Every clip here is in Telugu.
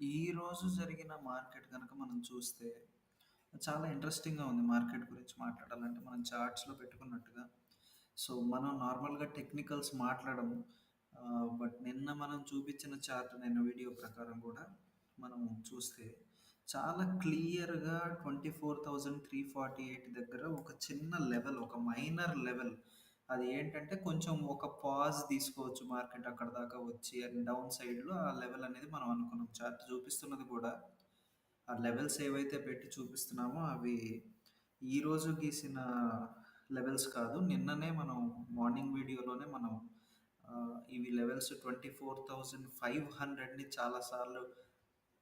ఈరోజు జరిగిన మార్కెట్ కనుక మనం చూస్తే, చాలా ఇంట్రెస్టింగ్‌గా ఉంది మార్కెట్ గురించి మాట్లాడాలంటే, మనం చార్ట్స్‌లో పెట్టుకున్నట్టుగా. సో, మనం నార్మల్‌గా టెక్నికల్స్ మాట్లాడము. బట్ నిన్న మనం చూపించిన చార్ట్ నిన్న వీడియో ప్రకారం కూడా మనం చూస్తే, చాలా క్లియర్‌గా 24,348 దగ్గర ఒక చిన్న లెవెల్, ఒక మైనర్ లెవెల్ అది ఏంటంటే, కొంచెం ఒక పాజ్ తీసుకోవచ్చు మార్కెట్ అక్కడ దాకా వచ్చి అండ్ డౌన్ సైడ్‌లో ఆ లెవెల్ అనేది మనం అనుకున్నాం. చార్ట్ చూపిస్తున్నది కూడా ఆ లెవెల్స్ ఏవైతే పెట్టి చూపిస్తున్నామో అవి ఈరోజు గీసిన లెవెల్స్ కాదు. నిన్ననే మనం మార్నింగ్ వీడియోలోనే మనం ఇవి levels twenty four thousand five హండ్రెడ్ని చాలాసార్లు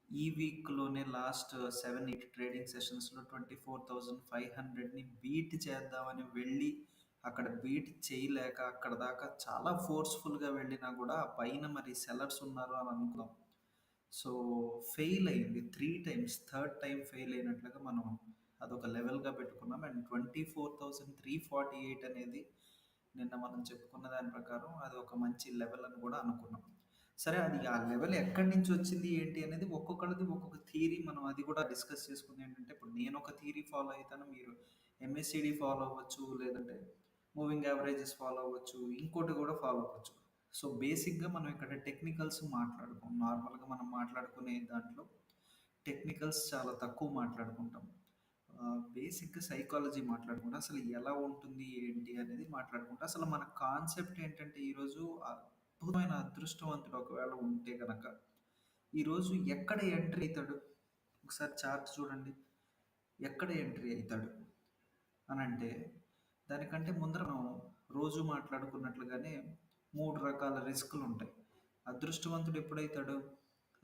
ఈ వీక్‌లోనే లాస్ట్ 7, 8 ట్రేడింగ్ సెషన్స్‌లో 24,500ని బీట్ చేద్దామని వెళ్ళి, అక్కడ బీట్ చేయలేక అక్కడ దాకా చాలా ఫోర్స్‌ఫుల్‌గా వెళ్ళినా కూడా పైన మరి సెలర్స్ ఉన్నారు అని అనుకున్నాం. సో, ఫెయిల్ అయింది. Three times third time fail అయినట్లుగా మనం అదొక లెవెల్‌గా పెట్టుకున్నాం. అండ్ 24,348 అనేది నిన్న మనం చెప్పుకున్న దాని ప్రకారం అది ఒక మంచి లెవెల్ అని కూడా అనుకున్నాం. సరే అది ఆ లెవెల్ ఎక్కడి నుంచి వచ్చింది ఏంటి అనేది ఒక్కొక్కళ్ళది ఒక్కొక్క థియరీ మనం అది కూడా డిస్కస్ చేసుకుంది ఏంటంటే, ఇప్పుడు నేను ఒక థియరీ ఫాలో అవుతాను మీరు ఎంఎస్‌సిడి ఫాలో అవ్వచ్చు. లేదంటే మూవింగ్ యావరేజెస్ ఫాలో అవ్వచ్చు. ఇంకోటి కూడా ఫాలో అవ్వచ్చు. సో, బేసిక్‌గా మనం ఇక్కడ టెక్నికల్స్ మాట్లాడుకోం. నార్మల్‌గా మనం మాట్లాడుకునే దాంట్లో టెక్నికల్స్ చాలా తక్కువ మాట్లాడుకుంటాం. బేసిక్‌గా సైకాలజీ మాట్లాడుకుంటాం. అసలు ఎలా ఉంటుంది, ఏంటి అనేది మాట్లాడుకుంటాం. అసలు మన కాన్సెప్ట్ ఏంటంటే ఈరోజు అద్భుతమైన అదృష్టవంతుడు ఒకవేళ ఉంటే కనుక ఈరోజు ఎక్కడ ఎంట్రీ అవుతాడు ఒకసారి చార్ట్ చూడండి. ఎక్కడ ఎంట్రీ అవుతాడు అనంటే, దానికంటే ముందర మనం రోజు మాట్లాడుకున్నట్లుగానే మూడు రకాల రిస్కులుంటాయి. అదృష్టవంతుడు ఎప్పుడైతాడు?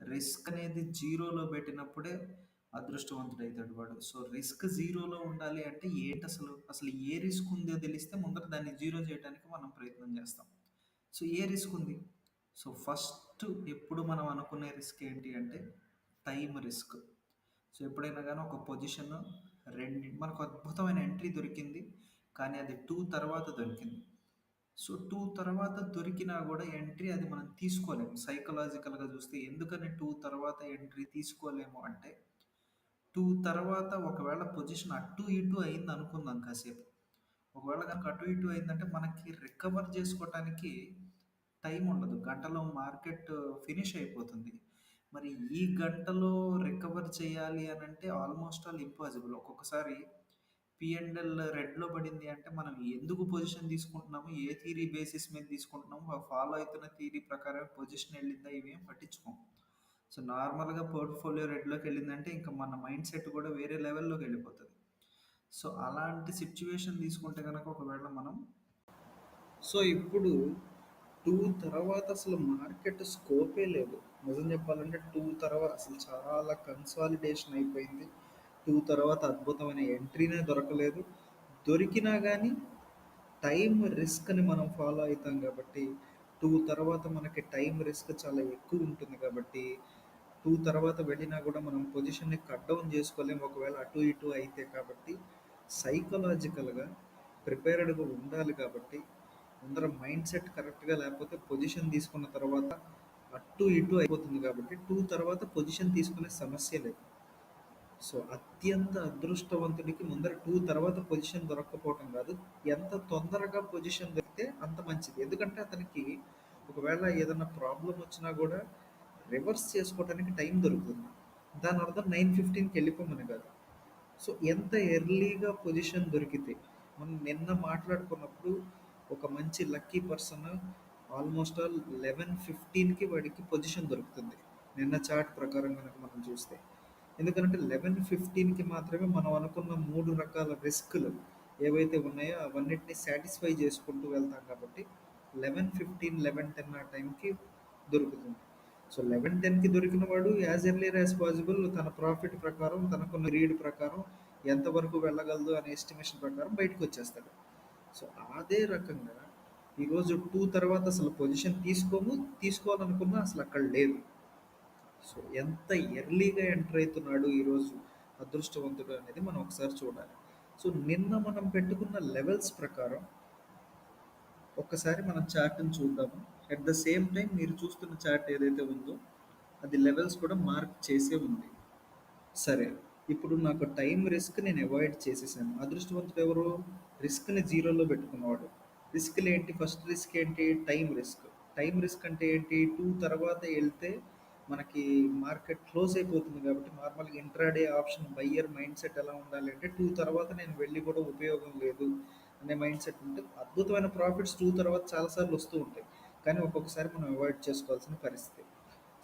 రిస్క్ అనేది జీరోలో పెట్టినప్పుడే అదృష్టవంతుడు అవుతాడు వాడు. సో, రిస్క్ జీరోలో ఉండాలి అంటే ఏంటసలు? అసలు ఏ రిస్క్ ఉందో తెలిస్తే ముందర దాన్ని జీరో చేయడానికి మనం ప్రయత్నం చేస్తాం. సో, ఏ రిస్క్ ఉంది? సో, ఫస్ట్ ఎప్పుడు మనం అనుకునే రిస్క్ ఏంటి అంటే టైం రిస్క్. సో, ఎప్పుడైనా కానీ ఒక పొజిషన్ రెండి మనకు అద్భుతమైన ఎంట్రీ దొరికింది. కానీ అది టూ తర్వాత దొరికింది. సో, టూ తర్వాత దొరికినా కూడా ఎంట్రీ అది మనం తీసుకోలేము. సైకలాజికల్‌గా చూస్తే ఎందుకని టూ తర్వాత ఎంట్రీ తీసుకోలేము అంటే, టూ తర్వాత ఒకవేళ పొజిషన్ అటు ఇటు అయిందనుకుందాం కాసేపు. ఒకవేళ కనుక అటు ఇటు అయిందంటే మనకి రికవర్ చేసుకోవటానికి టైం ఉండదు. గంటలో మార్కెట్ ఫినిష్ అయిపోతుంది. మరి ఈ గంటలో రికవర్ చేయాలి అని అంటే ఆల్‌మోస్ట్ ఆల్ ఇంపాసిబుల్. ఒక్కొక్కసారి పి రెడ్‌లో పడింది అంటే మనం ఎందుకు పొజిషన్ తీసుకుంటున్నాము? ఏ థియరీ బేసిస్ మీద తీసుకుంటున్నాము? ఫాలో అవుతున్న థియరీ ప్రకారం పొజిషన్ వెళ్ళిందా ఇవేం పట్టించుకోం. సో, నార్మల్‌గా పోర్ట్‌ఫోలియో రెడ్లోకి వెళ్ళిందంటే ఇంకా మన మైండ్ సెట్ కూడా వేరే లెవెల్లోకి వెళ్ళిపోతుంది సో, అలాంటి సిచ్యువేషన్ తీసుకుంటే కనుక ఒకవేళ మనం సో, ఇప్పుడు టూ తర్వాత అసలు మార్కెట్ స్కోపే లేదు. నిజం చెప్పాలంటే టూ తర్వాత అసలు చాలా కన్సాలిడేషన్ అయిపోయింది. టూ తర్వాత అద్భుతమైన ఎంట్రీనే దొరకలేదు. దొరికినా కానీ టైం రిస్క్‌ని మనం ఫాలో అవుతాం కాబట్టి టూ తర్వాత మనకి టైం రిస్క్ చాలా ఎక్కువ ఉంటుంది కాబట్టి టూ తర్వాత వెళ్ళినా కూడా మనం పొజిషన్‌ని కట్ డౌన్ చేసుకోలేము. ఒకవేళ అటు ఇటు అయితే కాబట్టి సైకలాజికల్‌గా ప్రిపేర్డ్‌గా ఉండాలి కాబట్టి ముందర మైండ్ సెట్ కరెక్ట్‌గా లేకపోతే పొజిషన్ తీసుకున్న తర్వాత అటు ఇటు అయిపోతుంది కాబట్టి టూ తర్వాత పొజిషన్ తీసుకునే సమస్య లేదు. సో, అత్యంత అదృష్టవంతుడికి ముందర టూ తర్వాత పొజిషన్ దొరక్కపోవటం కాదు ఎంత తొందరగా పొజిషన్ దొరికితే అంత మంచిది. ఎందుకంటే అతనికి ఒకవేళ ఏదైనా ప్రాబ్లం వచ్చినా కూడా రివర్స్ చేసుకోవడానికి టైం దొరుకుతుంది. దాని అర్థం నైన్ ఫిఫ్టీన్కి వెళ్ళిపోమని కాదు సో, ఎంత ఎర్లీగా పొజిషన్ దొరికితే మనం నిన్న మాట్లాడుకున్నప్పుడు ఒక మంచి లక్కీ పర్సన్ ఆల్‌మోస్ట్ ఆల్ 11:15కి వాడికి పొజిషన్ దొరుకుతుంది. నిన్న చార్ట్ ప్రకారం కనుక మనం చూస్తే. ఎందుకంటే లెవెన్ ఫిఫ్టీన్కి మాత్రమే మనం అనుకున్న మూడు రకాల రిస్కులు ఏవైతే ఉన్నాయో అవన్నిటిని సాటిస్ఫై చేసుకుంటూ వెళ్తాం కాబట్టి 11:15, 11:10 ఆ టైంకి దొరుకుతుంది. సో, 11:10కి దొరికిన వాడు యాజ్ ఎర్లీ యాజ్ పాసిబుల్ తన ప్రాఫిట్ ప్రకారం తనకున్న రీడ్ ప్రకారం ఎంతవరకు వెళ్ళగలదు అనే ఎస్టిమేషన్ ప్రకారం బయటకు వచ్చేస్తాడు సో, అదే రకంగా ఈరోజు టూ తర్వాత అసలు పొజిషన్ తీసుకోము. తీసుకోవాలనుకున్నా అక్కడ లేదు. సో, ఎంత ఎర్లీగా ఎంటర్ అవుతున్నాడు ఈరోజు అదృష్టవంతుడు అనేది మనం ఒకసారి చూడాలి. సో, నిన్న మనం పెట్టుకున్న లెవెల్స్ ప్రకారం ఒక్కసారి మనం చార్ట్‌ని చూద్దాము. అట్ ద సేమ్ టైం మీరు చూస్తున్న చార్ట్ ఏదైతే ఉందో అది లెవెల్స్ కూడా మార్క్ చేసే ఉంది. సరే ఇప్పుడు నాకు టైం రిస్క్ నేను అవాయిడ్ చేసేసాను. అదృష్టవంతుడు ఎవరు? రిస్క్ని జీరోలో పెట్టుకున్నవాడు. రిస్క్లు ఏంటి ఫస్ట్ రిస్క్ ఏంటి? టైం రిస్క్ టైం రిస్క్ అంటే ఏంటి? టూ తర్వాత వెళ్తే మనకి మార్కెట్ క్లోజ్ అయిపోతుంది కాబట్టి నార్మల్గా intraday option buyer mind set ఎలా ఉండాలి అంటే టూ తర్వాత నేను వెళ్ళి కూడా ఉపయోగం లేదు అనే మైండ్ సెట్ ఉంటే అద్భుతమైన ప్రాఫిట్స్ టూ తర్వాత చాలాసార్లు వస్తూ ఉంటాయి. కానీ ఒక్కొక్కసారి మనం అవాయిడ్ చేసుకోవాల్సిన పరిస్థితి.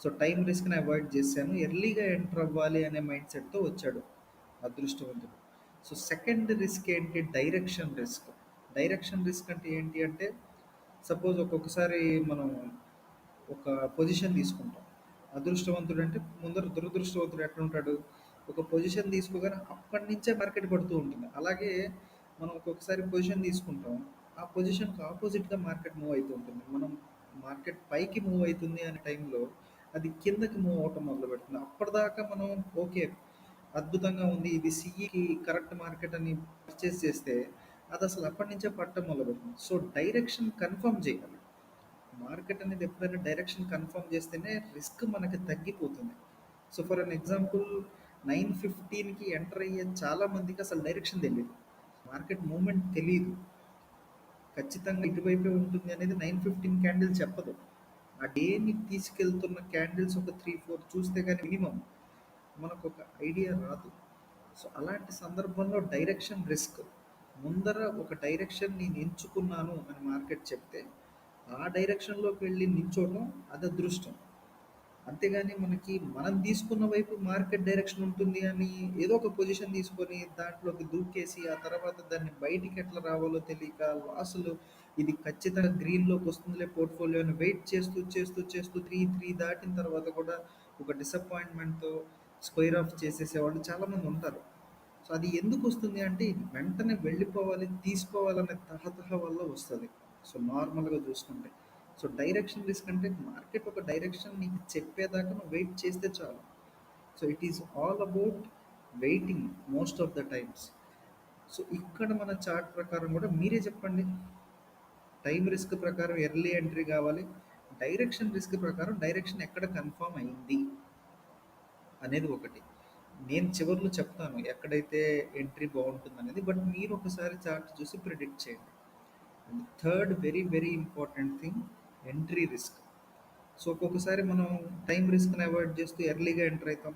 సో టైం రిస్క్ని అవాయిడ్ చేశాను. ఎర్లీగా ఎంటర్ అవ్వాలి అనే మైండ్ సెట్తో వచ్చాడు అదృష్టవంతుడు. సో సెకండ్ రిస్క్ ఏంటి? డైరెక్షన్ రిస్క్ డైరెక్షన్ రిస్క్ అంటే ఏంటి అంటే సపోజ్ ఒక్కొక్కసారి మనం ఒక పొజిషన్ తీసుకుంటాం. అదృష్టవంతుడు అంటే ముందర దురదృష్టవంతుడు ఎట్లా ఉంటాడు ఒక పొజిషన్ తీసుకోగానే అప్పటి నుంచే మార్కెట్ పడుతూ ఉంటుంది. అలాగే మనం ఒక్కొక్కసారి పొజిషన్ తీసుకుంటాం. ఆ పొజిషన్కి ఆపోజిట్గా మార్కెట్ మూవ్ అవుతూ ఉంటుంది. మనం మార్కెట్ పైకి మూవ్ అవుతుంది అనే టైంలో అది కిందకి మూవ్ అవటం మొదలు పెడుతుంది అప్పటిదాకా మనం ఓకే అద్భుతంగా ఉంది. ఇది సిఈకి కరెక్ట్ మార్కెట్ అని పర్చేస్ చేస్తే అది అసలు అప్పటి నుంచే పట్టడం మొదలు పెడుతుంది సో డైరెక్షన్ కన్ఫర్మ్ చేయాలి. మార్కెట్ అనేది ఎప్పుడైనా డైరెక్షన్ కన్ఫర్మ్ చేస్తేనే రిస్క్ మనకి తగ్గిపోతుంది. So for an example nine ఫిఫ్టీన్కి enter అయ్యే చాలా మందికి అసలు డైరెక్షన్ తెలియదు మార్కెట్ మూమెంట్ తెలియదు ఖచ్చితంగా ఇటువైపే ఉంటుంది అనేది నైన్ ఫిఫ్టీన్ క్యాండిల్ చెప్పదు. ఆ డేని తీసుకెళ్తున్న క్యాండిల్స్ ఒక త్రీ ఫోర్ చూస్తే కానీ మినిమం మనకు ఒక ఐడియా రాదు. సో అలాంటి సందర్భంలో డైరెక్షన్ రిస్క్. ముందర ఒక డైరెక్షన్ నేను ఎంచుకున్నాను అని మార్కెట్ చెప్తే ఆ డైరెక్షన్లోకి వెళ్ళి నిల్చోవడం అది అదృష్టం అంతేగాని మనకి మనం తీసుకున్న వైపు మార్కెట్ డైరెక్షన్ ఉంటుంది అని ఏదో ఒక పొజిషన్ తీసుకొని దాంట్లోకి దూకేసి ఆ తర్వాత దాన్ని బయటికి ఎట్లా రావాలో తెలియక లాసులు ఇది ఖచ్చితంగా గ్రీన్లోకి వస్తుందిలే పోర్ట్ఫోలియో అని వెయిట్ చేస్తూ చేస్తూ చేస్తూ త్రీ త్రీ దాటిన తర్వాత కూడా ఒక డిసప్పాయింట్మెంట్తో స్క్వేర్ ఆఫ్ చేసేసేవాళ్ళు చాలామంది ఉంటారు. సో అది ఎందుకు వస్తుంది అంటే ఇది వెంటనే వెళ్ళిపోవాలి తీసుకోవాలనే తహతహ వల్ల వస్తుంది. సో నార్మల్గా చూసుకుంటే. సో డైరెక్షన్ రిస్క్ అంటే మార్కెట్ ఒక డైరెక్షన్ నీకు చెప్పేదాకా నువ్వు వెయిట్ చేస్తే చాలు. So it is all about waiting most of the times. So ఇక్కడ మన చార్ట్ ప్రకారం కూడా మీరే చెప్పండి. టైం రిస్క్ ప్రకారం ఎర్లీ ఎంట్రీ కావాలి. డైరెక్షన్ రిస్క్ ప్రకారం డైరెక్షన్ ఎక్కడ కన్ఫర్మ్ అయింది అనేది ఒకటి. నేను చివర్లో చెప్తాను ఎక్కడైతే ఎంట్రీ బాగుంటుంది అనేది బట్ మీరు ఒకసారి చార్ట్ చూసి ప్రిడిక్ట్ చేయండి. And third very very important thing entry risk. So ఒక్కొక్కసారి మనం టైం రిస్క్ని అవాయిడ్ చేస్తూ ఎర్లీగా ఎంటర్ అవుతాం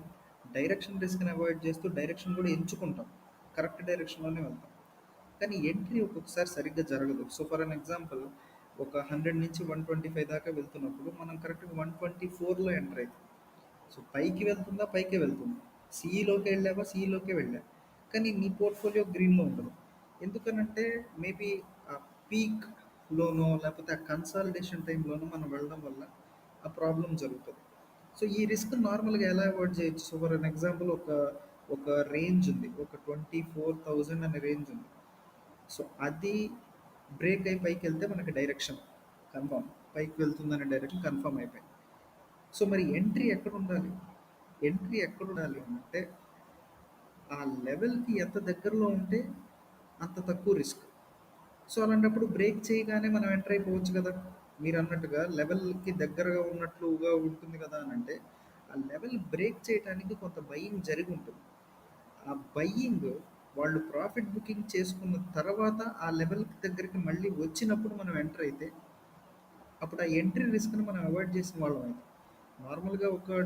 డైరెక్షన్ రిస్క్ని అవాయిడ్ చేస్తూ డైరెక్షన్ కూడా ఎంచుకుంటాం. కరెక్ట్ డైరెక్షన్లోనే వెళ్తాం. కానీ ఎంట్రీ ఒక్కొక్కసారి సరిగ్గా జరగదు. సో ఫర్ అన్ ఎగ్జాంపుల్ ఒక హండ్రెడ్ నుంచి వన్ ట్వంటీ ఫైవ్ దాకా వెళ్తున్నప్పుడు మనం కరెక్ట్గా వన్ ట్వంటీ ఫోర్లో ఎంటర్ అవుతాం సో పైకి వెళ్తుందా? పైకే వెళ్తుంది. సిఈలోకి వెళ్ళావా? సిఈలోకే వెళ్ళా. కానీ నీ పోర్ట్ఫోలియో గ్రీన్లో ఉండదు. ఎందుకనంటే మేబీ పీక్లోనో లేకపోతే ఆ కన్సాలిడేషన్ టైంలోనో మనం వెళ్ళడం వల్ల ఆ ప్రాబ్లం జరుగుతుంది. సో ఈ రిస్క్ నార్మల్గా ఎలా అవాయిడ్ చేయొచ్చు? సో ఫర్ అన్ ఎగ్జాంపుల్ ఒక ఒక రేంజ్ ఉంది. ఒక ట్వంటీ ఫోర్ థౌజండ్ అనే రేంజ్ ఉంది. సో అది బ్రేక్ అయి పైకి వెళ్తే మనకి డైరెక్షన్ కన్ఫర్మ్ పైకి వెళ్తుందనే డైరెక్షన్ కన్ఫర్మ్ అయిపోయింది. సో మరి ఎంట్రీ ఎక్కడ ఉండాలి? ఎంట్రీ ఎక్కడ ఉండాలి అంటే ఆ లెవెల్కి ఎంత దగ్గరలో ఉంటే అంత తక్కువ రిస్క్ సో అలాంటప్పుడు బ్రేక్ చేయగానే మనం ఎంటర్ అయిపోవచ్చు కదా. మీరు అన్నట్టుగా లెవెల్కి దగ్గరగా ఉన్నట్లుగా ఉంటుంది కదా అని అంటే ఆ లెవెల్ బ్రేక్ చేయడానికి కొంత బయ్యింగ్ జరిగి ఉంటుంది. ఆ బయ్యింగ్ వాళ్ళు ప్రాఫిట్ బుకింగ్ చేసుకున్న తర్వాత ఆ లెవెల్ దగ్గరికి మళ్ళీ వచ్చినప్పుడు మనం ఎంటర్ అయితే అప్పుడు ఆ ఎంట్రీ రిస్క్ని మనం అవాయిడ్ చేసిన వాళ్ళం అయితే. నార్మల్గా ఒక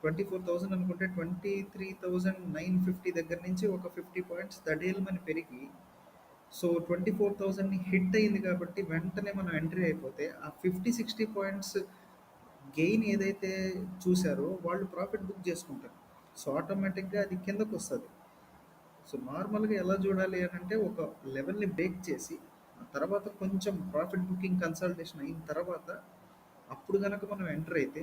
ట్వంటీ ఫోర్ థౌజండ్ అనుకుంటే twenty three thousand nine fifty దగ్గర నుంచి ఒక ఫిఫ్టీ పాయింట్స్ దడేలమని పెరిగి సో ట్వంటీ ఫోర్ థౌజండ్ని హిట్ అయింది కాబట్టి వెంటనే మనం ఎంట్రీ అయిపోతే ఆ ఫిఫ్టీ సిక్స్టీ పాయింట్స్ గెయిన్ ఏదైతే చూసారో వాళ్ళు ప్రాఫిట్ బుక్ చేసుకుంటారు. సో ఆటోమేటిక్గా అది కిందకు వస్తుంది. సో నార్మల్గా ఎలా చూడాలి అని అంటే ఒక లెవెల్ని బ్రేక్ చేసి ఆ తర్వాత కొంచెం ప్రాఫిట్ బుకింగ్ కన్సల్టేషన్ అయిన తర్వాత అప్పుడు కనుక మనం ఎంటర్ అయితే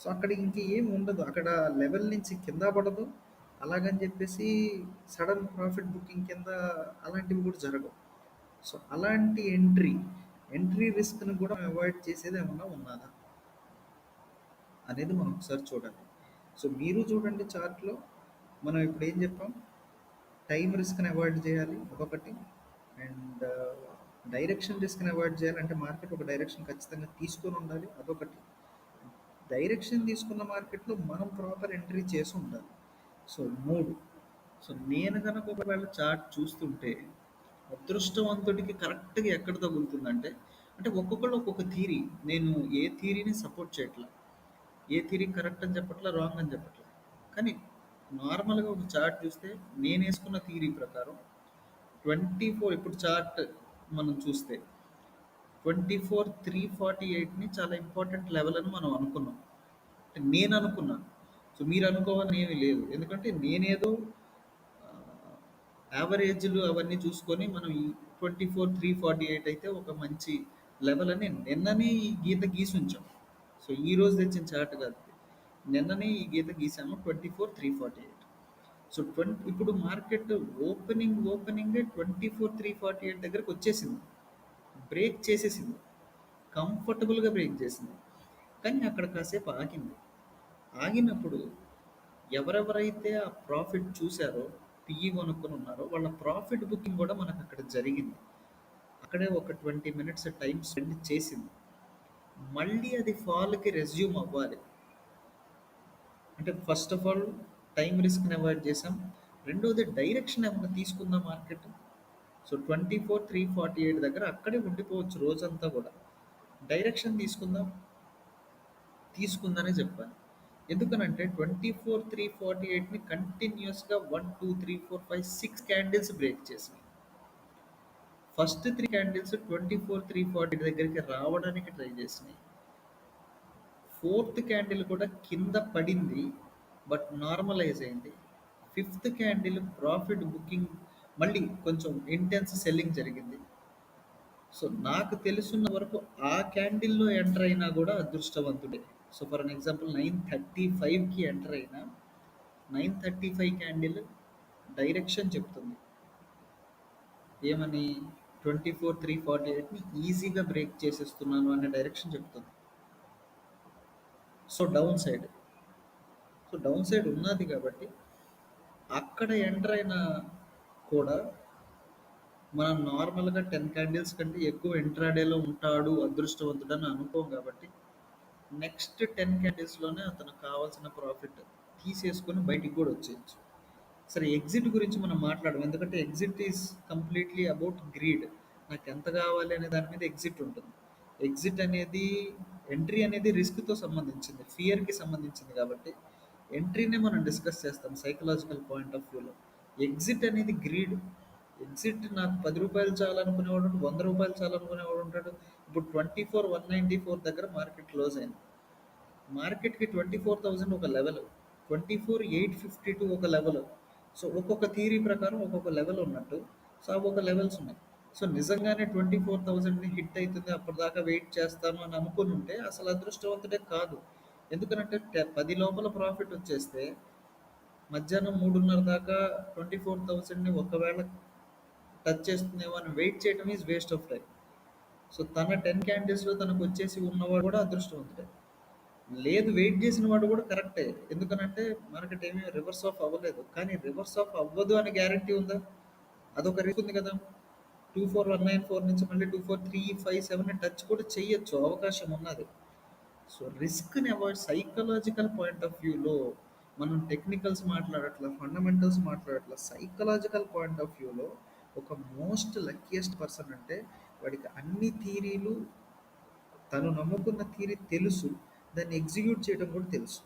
సో అక్కడ ఇంక ఏం ఉండదు. అక్కడ లెవెల్ నుంచి కింద పడదు. అలాగని చెప్పేసి సడన్ ప్రాఫిట్ బుకింగ్ కింద అలాంటివి కూడా జరగవు. సో అలాంటి ఎంట్రీ ఎంట్రీ రిస్క్ని కూడా అవాయిడ్ చేసేది ఏమన్నా ఉన్నదా? అనేది మనం ఒకసారి చూడాలి సో మీరు చూడండి చార్ట్లో మనం ఇప్పుడు ఏం చెప్పాం? టైం రిస్క్ని అవాయిడ్ చేయాలి అదొకటి. అండ్ డైరెక్షన్ రిస్క్ని అవాయిడ్ చేయాలంటే మార్కెట్ ఒక డైరెక్షన్ ఖచ్చితంగా తీసుకొని ఉండాలి అదొకటి. డైరెక్షన్ తీసుకున్న మార్కెట్లో మనం ప్రాపర్ ఎంట్రీ చేసి ఉండాలి. సో మూడు. సో నేను కనుక ఒకవేళ చార్ట్ చూస్తుంటే అదృష్టవంతుడికి కరెక్ట్గా ఎక్కడ తగులుతుందంటే అంటే ఒక్కొక్కళ్ళు ఒక్కొక్క థీరీ. నేను ఏ థీరీని సపోర్ట్ చేయట్లా? ఏ థీరీ కరెక్ట్ అని చెప్పట్లా? రాంగ్ అని చెప్పట్లా? కానీ నార్మల్గా ఒక చార్ట్ చూస్తే నేను వేసుకున్న థీరీ ప్రకారం ట్వంటీ ఫోర్ ఇప్పుడు చార్ట్ మనం చూస్తే ట్వంటీ ఫోర్ త్రీ ఫార్టీ ఎయిట్ని చాలా ఇంపార్టెంట్ లెవెల్ అని మనం అనుకున్నాం. అంటే నేను అనుకున్నాను. సో మీరు అనుకోవాలని ఏమీ లేదు. ఎందుకంటే నేనేదో యావరేజ్లు అవన్నీ చూసుకొని మనం ఈ twenty four three forty eight అయితే ఒక మంచి లెవెల్ అని నిన్ననే ఈ గీత గీసి ఉంచాం. సో ఈ రోజు తెచ్చిన చార్ట్ కాదు నిన్ననే ఈ గీత గీసాము twenty four three forty eight so twenty ఇప్పుడు market opening opening twenty four three forty eight దగ్గరకు వచ్చేసింది. బ్రేక్ చేసేసింది. కంఫర్టబుల్గా బ్రేక్ చేసింది. కానీ అక్కడ కాసేపు ఆగింది. ఆగినప్పుడు ఎవరెవరైతే ఆ ప్రాఫిట్ చూశారో పిఈ కొనుక్కొని ఉన్నారో వాళ్ళ ప్రాఫిట్ బుకింగ్ కూడా మనకు అక్కడ జరిగింది. అక్కడే ఒక ట్వంటీ మినిట్స్ టైం స్పెండ్ చేసింది. మళ్ళీ అది ఫాల్కి రెజ్యూమ్ అవ్వాలి. అంటే ఫస్ట్ ఆఫ్ ఆల్ టైం రిస్క్ని అవాయిడ్ చేసాం రెండోది డైరెక్షన్ ఏమైనా తీసుకుందా market? So twenty four three forty eight దగ్గర అక్కడే ఉండిపోవచ్చు రోజంతా కూడా. డైరెక్షన్ తీసుకుందాం తీసుకుందనే చెప్పాను ఎందుకనంటే ట్వంటీ ఫోర్ త్రీ ఫార్టీ ఎయిట్ని కంటిన్యూస్గా one two three four five six candles break చేసినాయి. First three candles twenty four three forty దగ్గరికి రావడానికి ట్రై చేసినాయి. ఫోర్త్ క్యాండిల్ కూడా కింద పడింది బట్ నార్మలైజ్ అయింది. ఫిఫ్త్ క్యాండిల్ ప్రాఫిట్ బుకింగ్ మళ్ళీ కొంచెం ఇంటెన్స్ సెల్లింగ్ జరిగింది. సో నాకు తెలుసున్న వరకు ఆ క్యాండిల్లో ఎంటర్ అయినా కూడా అదృష్టవంతుడే. So for an example nine thirty ఫైవ్కి ఎంటర్ అయినా nine thirty five candle direction చెప్తుంది. ఏమని? ట్వంటీ ఫోర్ త్రీ ఫార్టీ ఎయిట్ని ఈజీగా బ్రేక్ చేసేస్తున్నాను అనే డైరెక్షన్ చెప్తుంది. So down side so down side ఉన్నది కాబట్టి అక్కడ ఎంటర్ అయినా కూడా మనం నార్మల్గా టెన్ క్యాండిల్స్ కంటే ఎక్కువ ఇంట్రాడేలో ఉంటాడు అదృష్టవంతుడని అనుకోం కాబట్టి నెక్స్ట్ టెన్ క్యాండిల్స్లోనే అతను కావాల్సిన ప్రాఫిట్ తీసేసుకొని బయటికి కూడా వచ్చేయచ్చు. సరే ఎగ్జిట్ గురించి మనం మాట్లాడము ఎందుకంటే exit is completely about greed. నాకు ఎంత కావాలి అనే దాని మీద ఎగ్జిట్ ఉంటుంది. ఎగ్జిట్ అనేది ఎంట్రీ అనేది రిస్క్తో సంబంధించింది ఫియర్కి సంబంధించింది కాబట్టి ఎంట్రీనే మనం డిస్కస్ చేస్తాం సైకలాజికల్ పాయింట్ ఆఫ్ వ్యూలో. ఎగ్జిట్ అనేది గ్రీడ్. ఎగ్జిట్ నాకు పది రూపాయలు చాలనుకునేవాడు ఉంటాడు, వంద రూపాయలు చాలనుకునేవాడు ఉంటాడు. ఇప్పుడు twenty four one ninety four దగ్గర మార్కెట్ క్లోజ్ అయింది. మార్కెట్కి ట్వంటీ ఫోర్ థౌజండ్ ఒక level twenty four eight fifty two ఒక లెవెల్ సో ఒక్కొక్క థీరీ ప్రకారం ఒక్కొక్క లెవెల్ ఉన్నట్టు. సో అవి ఒక లెవెల్స్ ఉన్నాయి. సో నిజంగానే ట్వంటీ ఫోర్ థౌజండ్ని హిట్ అవుతుంది. అప్పటిదాకా వెయిట్ చేస్తాను అని అనుకుని ఉంటే అసలు అదృష్టవంతుడే కాదు. ఎందుకంటే టె- పది లోపల ప్రాఫిట్ వచ్చేస్తే మధ్యాహ్నం మూడున్నర దాకా ట్వంటీ ఫోర్ థౌజండ్ని ఒకవేళ టచ్ చేస్తుందేమో అని వెయిట్ చేయడం is waste of time so తన టెన్ క్యాండిల్స్లో తనకు వచ్చేసి ఉన్నవాడు కూడా అదృష్టవంతుడే. లేదు వెయిట్ చేసిన వాడు కూడా కరెక్టే. ఎందుకనంటే మార్కెట్ ఏమీ రివర్స్ ఆఫ్ అవ్వలేదు. కానీ రివర్స్ ఆఫ్ అవ్వదు అని గ్యారంటీ ఉందా? అదొక రిస్క్ ఉంది కదా. Two four one nine four నుంచి మళ్ళీ two four three five seven touch కూడా చేయొచ్చు. అవకాశం ఉన్నది. సో రిస్క్ని అవాయిడ్ సైకలాజికల్ పాయింట్ ఆఫ్ వ్యూలో మనం టెక్నికల్స్ మాట్లాడట్లా ఫండమెంటల్స్ మాట్లాడట్లా సైకలాజికల్ పాయింట్ ఆఫ్ వ్యూలో ఒక మోస్ట్ లక్కీయెస్ట్ పర్సన్ అంటే వాడికి అన్ని థీరీలు తను నమ్ముకున్న థీరీ తెలుసు. దాన్ని ఎగ్జిక్యూట్ చేయడం కూడా తెలుసు.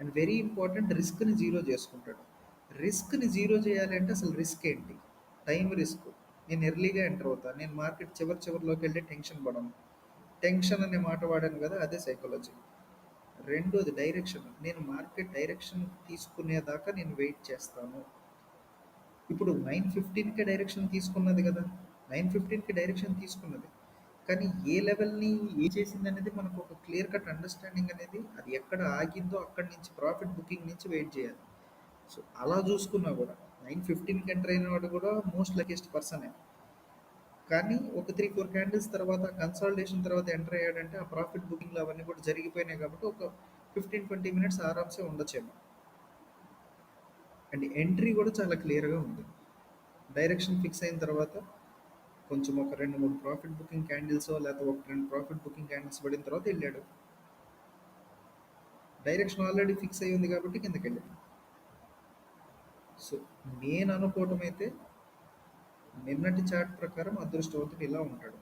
అండ్ వెరీ ఇంపార్టెంట్ రిస్క్ని జీరో చేసుకుంటాడు. రిస్క్ని జీరో చేయాలి అంటే అసలు రిస్క్ ఏంటి? Time risk. నేను ఎర్లీగా ఎంటర్ అవుతాను నేను మార్కెట్ చివరి చివరిలోకి వెళ్ళి టెన్షన్ పడను. టెన్షన్ అనే మాట వాడాను కదా అదే సైకాలజీ రెండోది డైరెక్షన్. నేను మార్కెట్ డైరెక్షన్ తీసుకునేదాకా నేను వెయిట్ చేస్తాను. ఇప్పుడు నైన్ ఫిఫ్టీన్కే డైరెక్షన్ తీసుకున్నది కదా. నైన్ ఫిఫ్టీన్కి డైరెక్షన్ తీసుకున్నది. కానీ ఏ లెవెల్ని ఏ చేసింది అనేది మనకు ఒక క్లియర్ కట్ అండర్స్టాండింగ్ అనేది అది ఎక్కడ ఆగిందో అక్కడి నుంచి ప్రాఫిట్ బుకింగ్ నుంచి వెయిట్ చేయాలి. సో అలా చూసుకున్నా కూడా నైన్ ఫిఫ్టీన్కి ఎంటర్ అయిన వాడు కూడా మోస్ట్ లకెస్ట్ పర్సనే. కానీ ఒక త్రీ ఫోర్ క్యాండిల్స్ తర్వాత కన్సాలిడేషన్ తర్వాత ఎంటర్ అయ్యాడంటే ఆ ప్రాఫిట్ బుకింగ్లు అవన్నీ కూడా జరిగిపోయినాయి కాబట్టి ఒక ఫిఫ్టీన్ ట్వంటీ మినిట్స్ ఆరామ్సే ఉండొచ్చేమో. అండ్ ఎంట్రీ కూడా చాలా క్లియర్గా ఉంది. డైరెక్షన్ ఫిక్స్ అయిన తర్వాత కొంచెం ఒక రెండు మూడు ప్రాఫిట్ బుకింగ్ క్యాండిల్స్ లేకపోతే ఒక రెండు ప్రాఫిట్ బుకింగ్ క్యాండిల్స్ పడిన తర్వాత వెళ్ళాడు. డైరెక్షన్ ఆల్రెడీ ఫిక్స్ అయ్యి ఉంది కాబట్టి కిందకెళ్ళింది సో నేను అనుకోవటం అయితే నిన్నటి చాట్ ప్రకారం అదృష్టవంతుడు ఇలా ఉంటాడు.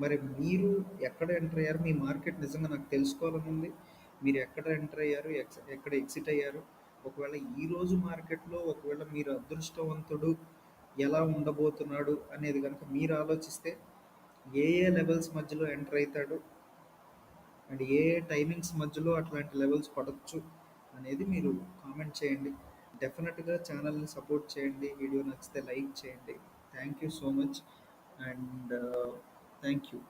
మరి మీరు ఎక్కడ ఎంటర్ అయ్యారు? మీ మార్కెట్ నిజంగా నాకు తెలుసుకోవాలని ఉంది. మీరు ఎక్కడ ఎంటర్ అయ్యారు? ఎక్స్ ఎక్కడ ఎగ్జిట్ అయ్యారు? ఒకవేళ ఈరోజు మార్కెట్లో ఒకవేళ మీరు అదృష్టవంతుడు ఎలా ఉండబోతున్నాడు అనేది కనుక మీరు ఆలోచిస్తే ఏ ఏ లెవెల్స్ మధ్యలో ఎంటర్ అవుతాడు అండ్ ఏ ఏ టైమింగ్స్ మధ్యలో అట్లాంటి లెవెల్స్ పడవచ్చు అనేది మీరు కామెంట్ చేయండి. డెఫినెట్గా ఛానల్ని సపోర్ట్ చేయండి. వీడియో నచ్చితే లైక్ చేయండి. Thank you so much and thank you